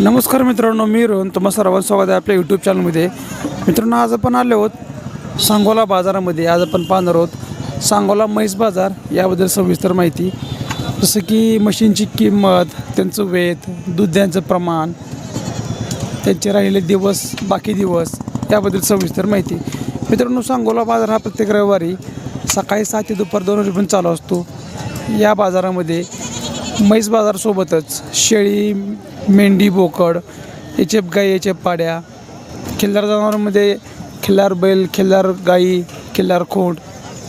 नमस्कार मित्रांनो मी रोहन. तुम्हा सर्वांचं स्वागत आहे आपल्या यूट्यूब चॅनलमध्ये मित्रांनो आज आपण आलो आहोत सांगोला बाजारामध्ये. आज आपण पाहणार आहोत सांगोला म्हैस बाजार याबद्दल सविस्तर माहिती. जसं की मशीनची किंमत त्यांचं वेत दुधांचं प्रमाण त्यांचे राहिलेले दिवस बाकी दिवस याबद्दल सविस्तर माहिती. मित्रांनो सांगोला बाजार हा प्रत्येक रविवारी सकाळी सात ते दुपार दोन वाजेपर्यंत चालू असतो. या बाजारामध्ये म्हैस बाजारसोबतच शेळी मेंढी बोकड याचे गाई याचे पाड्या खिल्लार जनावरांमध्ये खिल्लार बैल खिल्लार गाई खिल्लार खोंड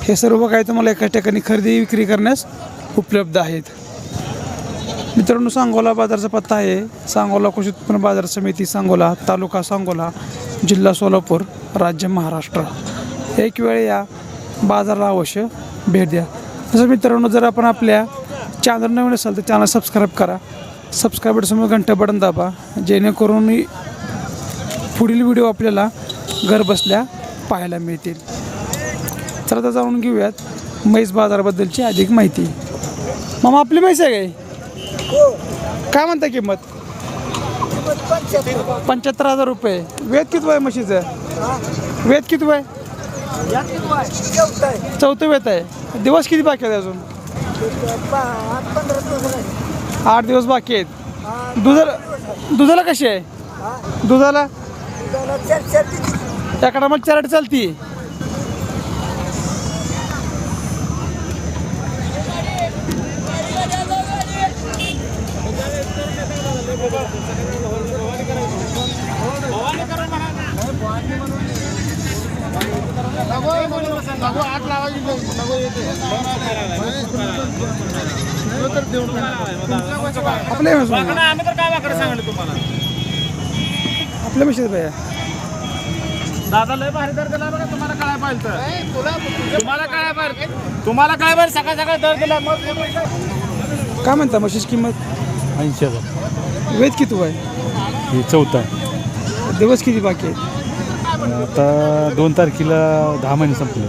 हे सर्व काही तुम्हाला एका ठिकाणी खरेदी विक्री करण्यास उपलब्ध आहेत. मित्रांनो सांगोला बाजारचा पत्ता आहे. सांगोला कृषी उत्पन्न बाजार समिती सांगोला तालुका सांगोला जिल्हा सोलापूर राज्य महाराष्ट्र. एक वेळ या बाजाराला अवश्य भेट द्या. तसं मित्रांनो जर आपण आपल्या चॅनल नवीन असाल तर चॅनल सबस्क्राईब करा. सबस्क्राईबरसमोर घंटा बटन दाबा. जेणेकरून पुढील व्हिडिओ आपल्याला घर बसल्या पाहायला मिळतील. तर आता जाणून घेऊयात म्हैस बाजाराबद्दलची अधिक माहिती. मामा आपली म्हैस आहे काय? काय म्हणता किंमत? पंच्याहत्तर. हजार रुपये. वेद किती आहे म्हशीचं? वेद किती आहे. चौथं वेत आहे. दिवस किती बाकी आहेत अजून? आठ दिवस बाकी आहेत. दुधाला दुधाला कशी आहे? दुधाला? त्याकडे मग चराट चालती. आम्ही तर काय वाकडे तुम्हाला? आपल्या म्हशीचं भैया. दादा लय भारी दर दिला बघा तुम्हाला काय पाहिजे तर. तुम्हाला काय पाहिजे तुम्हाला काय पाहिजे सकाळ सकाळ दर दिला मग काय म्हणता म्हशीची किंमत? ऐंशी हजार. वेद किती आहे हे चौथा. आहे दिवस किती बाकी आहेत आता दोन तारखेला दहा महिने संपले.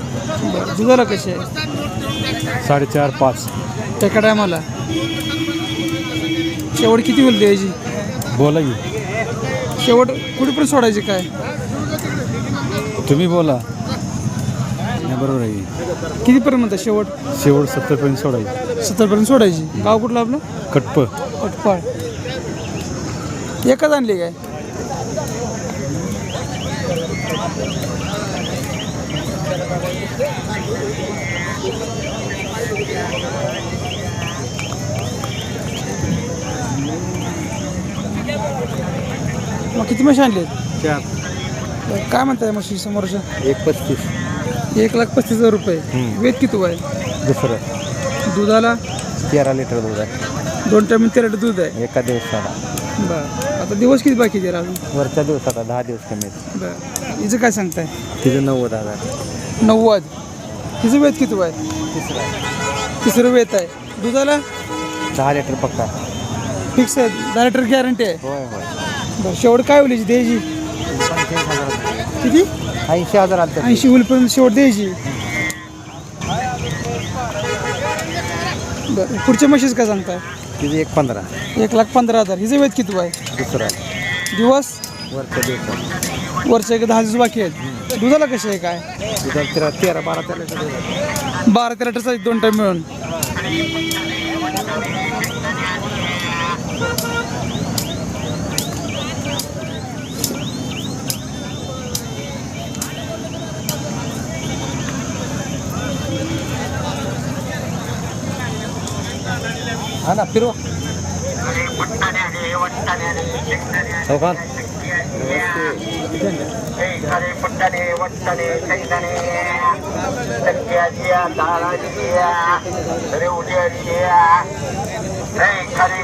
बरं दुधाला कशी आहे साडेचार पाच. त्याकडे आम्हाला शेवट किती होईल द्यायची? बोला की. शेवट कुठेपर्यंत सोडायची काय? तुम्ही बोला. नाही बरोबर आहे. कितीपर्यंत म्हणता शेवट? शेवट सत्तरपर्यंत सोडायची. सत्तरपर्यंत सोडायची. गाव कुठलं आपलं? कटप कटपाळ. एकच आणली काय? मग किती म्हशी आणले? चार. काय म्हणताय म्हशी समोरच्या? एक पस्तीस. एक लाख पस्तीस हजार रुपये. हम्म. वेद किती आहे दुसरं. दुधाला? तेरा लिटर दूध आहे. दोन टाइम तेरा लिटर दूध आहे. एका दिवसाला. बरं. आता दिवस किती बाकी आहे अजून? वरच्या दिवसाला दहा दिवस कमी आहेत बरं. हिचं काय सांगताय? तिथे नव्वद हजार. नव्वद. हिचं वेद किती आहे तिसरा तिसरं वेत आहे. दुधाला? दहा लिटर पक्का. फिक्स आहे. दहा लिटर गॅरंटी आहे. होय होय. बरं शेवट काय होईल हिची द्यायची किती? ऐंशी हजार आलं ऐंशी होईपर्यंत शेवट द्यायची. बरं पुढच्या म्हशीच काय सांगताय? तिथे एक पंधरा. एक लाख पंधरा हजार. हिचं वेद किती आहे दुसरा दिवस? वरच्या वर्ष एक दहा दिवस बाकी आहेत. दुधाला कसे आहे काय? तिथं तेरा तेरा बारा तेरा लिटर दूध आहे. बारा तेरा लिटरचा दोन टाईम मिळून. हा ना फिरवा. चौकात. रेवडिया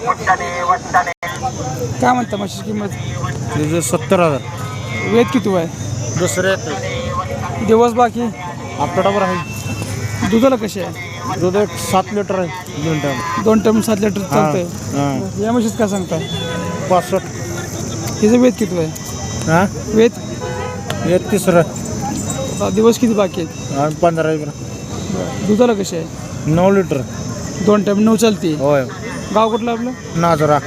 पुट्टणे वट्टणे काय म्हणता म्हशीची किंमत? सत्तर हजार. वेद किती आहे दुसरे दिवस बाकी? आठवडाभर आहे. दुधाला कसे आहे? दूध एक सात लिटर आहे दोन टाइम दोन टाइम सात लिटर चालतंय. हां. या म्हशीच काय सांगताय? पासष्ट. हिचं वेद किती आहे हां? वेद? एक तिसरं. आता दिवस किती बाकी आहेत? आणि पंधरा बरं. दुधाला कसे आहे? नऊ लिटर. दोन टाइम नऊ चालते. होय. गाव कुठलं आपलं? नाजरा.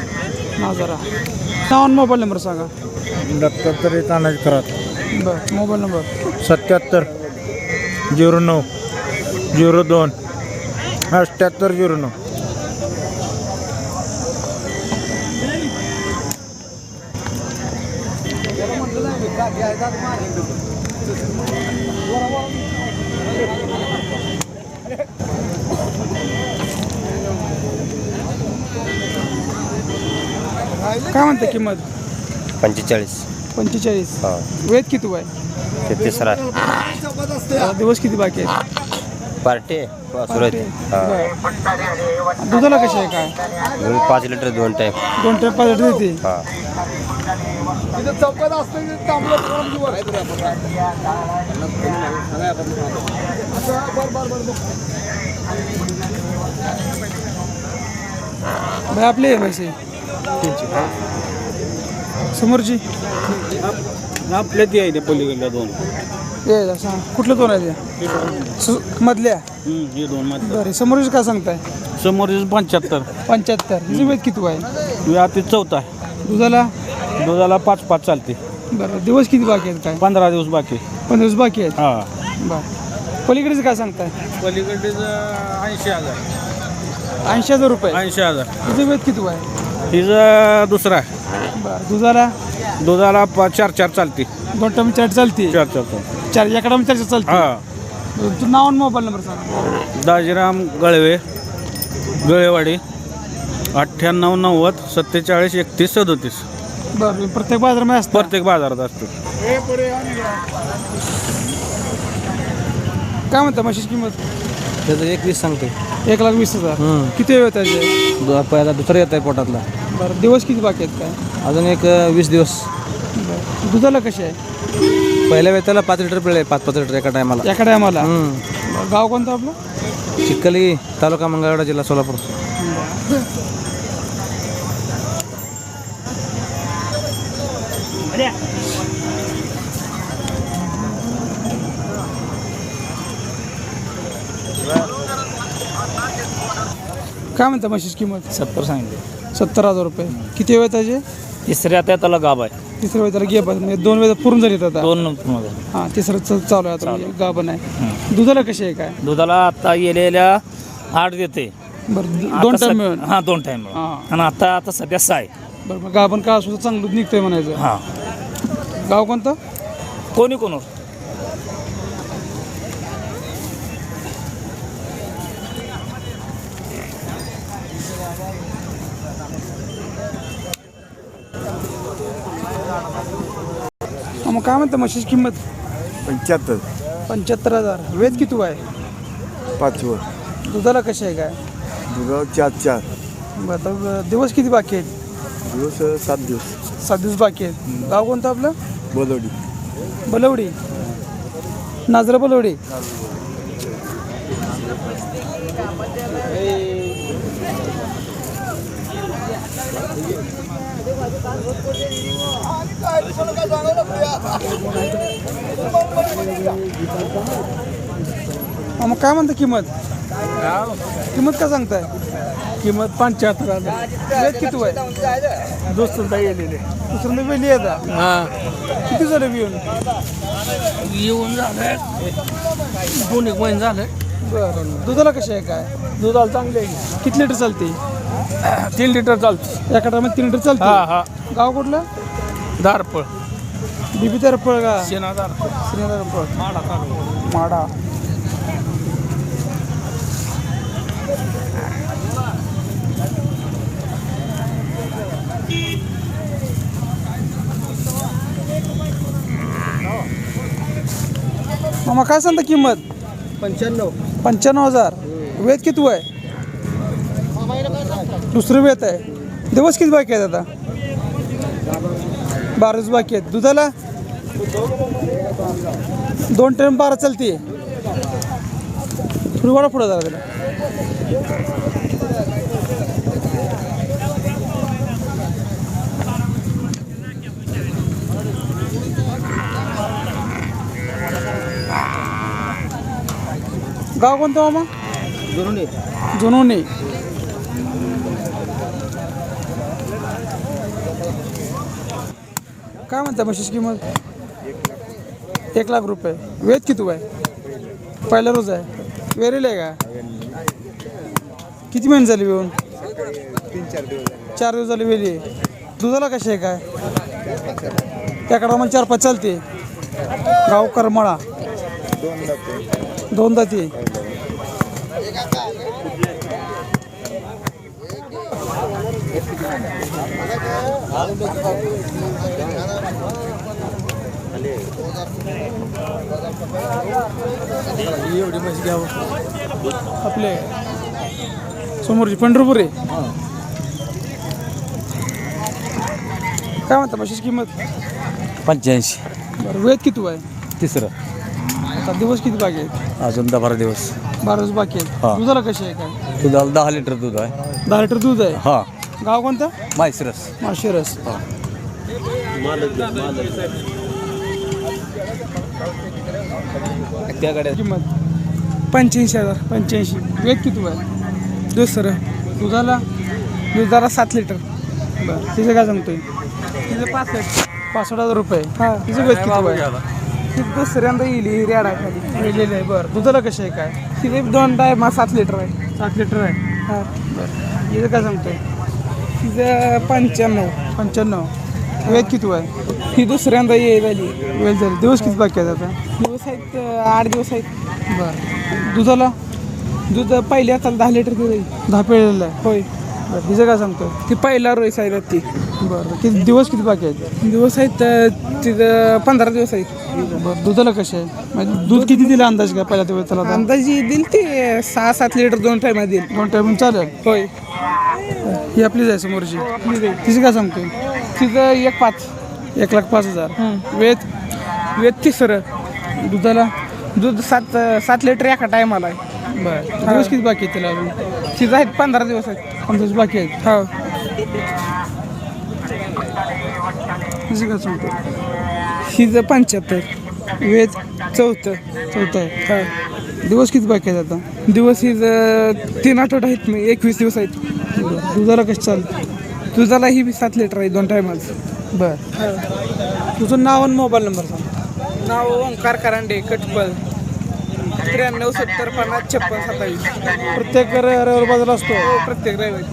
नाजारा. नाव आणि मोबाईल नंबर सांगा. दत्तात्रय तानाजी खरात. बरं मोबाईल नंबर. सत्याहत्तर झिरो नऊ झिरो दोन. अठ्ठ्याहत्तर झिरो नऊ. काय म्हणते किंमत? पंचेचाळीस. पंचेचाळीस. हा. वेद किती आहे ते तिसरा. दिवस किती बाकी आहेत? पार्टी हा. दुधाला कशी आहे काय? पाच लिटर दोन टाईम दोन टाइम पाच लिटर देते. हा. भाई आपले आहे पैसे. समोरची. आपल्या ती आहे पलीकडल्या दोन. ये जा, सांग. कुठलं दोन आहे ते? सु- मधल्या. हे दोन मध्ये बरं समोरची काय सांगताय? समोर पंच्याहत्तर. पंच्याहत्तर. किती आहे? आता चौथा आहे. दुधाला? दुधाला पाच पाच चालते. बरं दिवस किती बाकी आहेत काय? पंधरा दिवस बाकी पंधरा दिवस बाकी आहेत? हा. बरं. पलीकडेच काय सांगताय? पलीकडे ऐंशी हजार. ऐंशी हजार रुपये? ऐंशी हजार. हिचं वेद किती आहे हिचा दुसरा. बरं दुधाला? दुधाला प- चार चार चालते. दोन टाइम चार चालते. चार चार चालते चार एका टाइम चार चालते. हा. तुझं नाव आणि मोबाईल नंबर सांगा. दाजीराम गळवे गळेवाडी अठ्ठ्याण्णव नव्वद सत्तेचाळीस एकतीस सदोतीस. बरं प्रत्येक बाजारामध्ये असतं? प्रत्येक बाजारात असतो. काय म्हणता म्हशीची किंमत? त्याचं एकवीस सांगते एक लाख वीस हजार. किती वेळ त्याचे? दु- पहिला दुसरं येत आहे पोटातला. बरं दिवस किती बाकी आहेत काय? अजून एक अ, वीस दिवस. बरं दुधाला कसे आहे? पहिल्या वेळेला पाच लिटर पिळे पाच पाच लिटर एका टायमाला. एका टायमाला? गाव कोणतं आपलं? चिखली तालुका मंगळवेढा जिल्हा सोलापूर. काय म्हणता म्हशीची किंमत? सत्तर सांगितले. सत्तर हजार रुपये. किती वेळ त्याचे? तिसऱ्या त्या त्याला गाभ आहे. तिसऱ्या वेळ त्याला घे म्हणजे दोन वेळ पूर्ण झाली आता. दोन मध्ये हां तिसरं च- चालू आहे आता म्हणजे गाभण आहे दुधाला कशी आहे काय? दुधाला आता गेलेल्या आठ देते. बरं दो- दोन टाइम मिळून हा दोन टाइम हा. आणि आता आता सध्या सहा आहे. बरं मग गाभण का असू तर चांगलं दूध निघतंय म्हणायचं. हा. गाव कोणतं? कोणी कोण हा, मग काय म्हणता म्हशीची किंमत? पंच्याहत्तर. पंच्याहत्तर हजार. वेद किती आहे पाचवं दुधाला कशी आहे काय दुधाव चार चार. बरं आता दिवस किती बाकी आहेत? दिवस सात दिवस. सात दिवस बाकी आहेत. गाव कोणतं आपलं? बोलवडी. बलवडी. नाजरा बलवडी. हा, मग काय म्हणता किंमत? किंमत काय सांगताय? किंमत पंच्याहत्तर हजार. किती आहे दुसऱ्यांदा गेलेले दुसऱ्यांदा वेली येतात किती झाले येऊन? येऊन झालं दोन एक महिने झालं बरं. दुधाला कशी आहे काय? दुधाला चांगले आहे. किती लिटर चालते तीन लिटर चालते एका टायमात तीन लिटर हा चालते हा. गाव कुठलं? दारपळ. बीबी तरफळ का? शेणा दारपळ. श्रीनगरफळ माडा तालुका माडा. मामा काय सांगता किंमत? पंच्याण्णव. पंच्याण्णव हजार. वेद किती आहे दुसरं वेत आहे. दिवस किती बाकी आहेत आता? बारा दिवस बाकी आहेत. दुधाला? दोन टाइम बारा चालते. थोडी वाडा पुढं जरा त्याला गाव कोणतं मामा? जुनोनी काय म्हणता म्हशीची किंमत? एक लाख रुपये. वेद किती आहे पहिला रोज आहे. वेरेल आहे का? किती महिने झाले येऊन चार दिवस झाले वेली दुधाला कशी आहे काय? त्याकडं मग चार पाच चालते. गाव करमळा दोन दाती एवढी म्हशी घ्यावं आपले. समोरची पंढरपूर. आहे काय म्हणता म्हशीची किंमत? पंच्याऐंशी. बरं वेद किती आहे तिसरं. आता दिवस किती बाकी आहेत? अजून दहा बारा दिवस. बारा दिवस बाकी आहेत. हा. दुधाला कशी आहे काय? दुधाला दहा लिटर दूध आहे. दहा लिटर दूध आहे? हा. गाव कोणतं? मायसरस माळशिरस किंमत? पंच्याऐंशी हजार. पंच्याऐंशी. वेद किती आहे दुसरं दुधाला? दुधाला सात लिटर. बरं. तिचं काय सांगतोय? तिचं पासष्ट. पासष्ट हजार रुपये. हां. तिचं वेद किती आहे ती दुसऱ्यांदा येईल ही रेडा खाली. वेलेली आहे बरं. दुधाला कशी आहे काय? तिथे दोन टायमा सात लिटर आहे. सात लिटर आहे? हां. बरं. हिचं काय सांगतोय? तिचं पंच्याण्णव. पंच्याण्णव. वेद किती आहे? ही दुसऱ्यांदा ये झाली वेळ झाली. दिवस किती बाकी आहेत आता? दिवस आहेत आठ दिवस आहेत. बरं. दुधाला? दूध पहिले आता दहा लिटर दूध आहे. दहा पिळलेलं आहे. होय. हिचं काय सांगतो? ती पहिला रोईस आहे ती. बरं किती दिवस किती बाकी आहेत? दिवस आहेत तिथं पंधरा दिवस आहेत. बरं दुधाला कसे आहे? म्हणजे दूध किती दिलं अंदाज काय पहिल्या दिवस त्याला अंदाजी दिल ते सहा सात लिटर दोन टायमा देईल. दोन टायम चालेल? होय. ही आपलीच आहे समोरची. तिची काय सांगतोय? तिचं एक पाच. एक लाख पाच हजार. वेद? वेद तिसरं. दुधाला? दूध सात सात लिटर एका टायमाला आहे. बरं दिवस किती बाकी आहेत तिला अजून? तिचं आहेत पंधरा दिवस आहेत. दिवस बाकी आहेत. हो. सांगतो? हिचं पंच्याहत्तर वेद चौथं चौथं आहे. हा. दिवस किती बाकी आहेत आता? दिवस हिचं तीन आठवडे आहेत मी एकवीस दिवस आहेत. दुधाला कसं चालतं? दुधाला ही बी सात लिटर आहे दोन टायमाचं बरं. तुझं नाव आणि मोबाईल नंबर सांग. नाव ओंकार करांडे कटपल. त्र्याण्णव सत्तर पन्नास छप्पन सत्तावीस. प्रत्येक रविवार बाजार असतो. प्रत्येक रविवारी.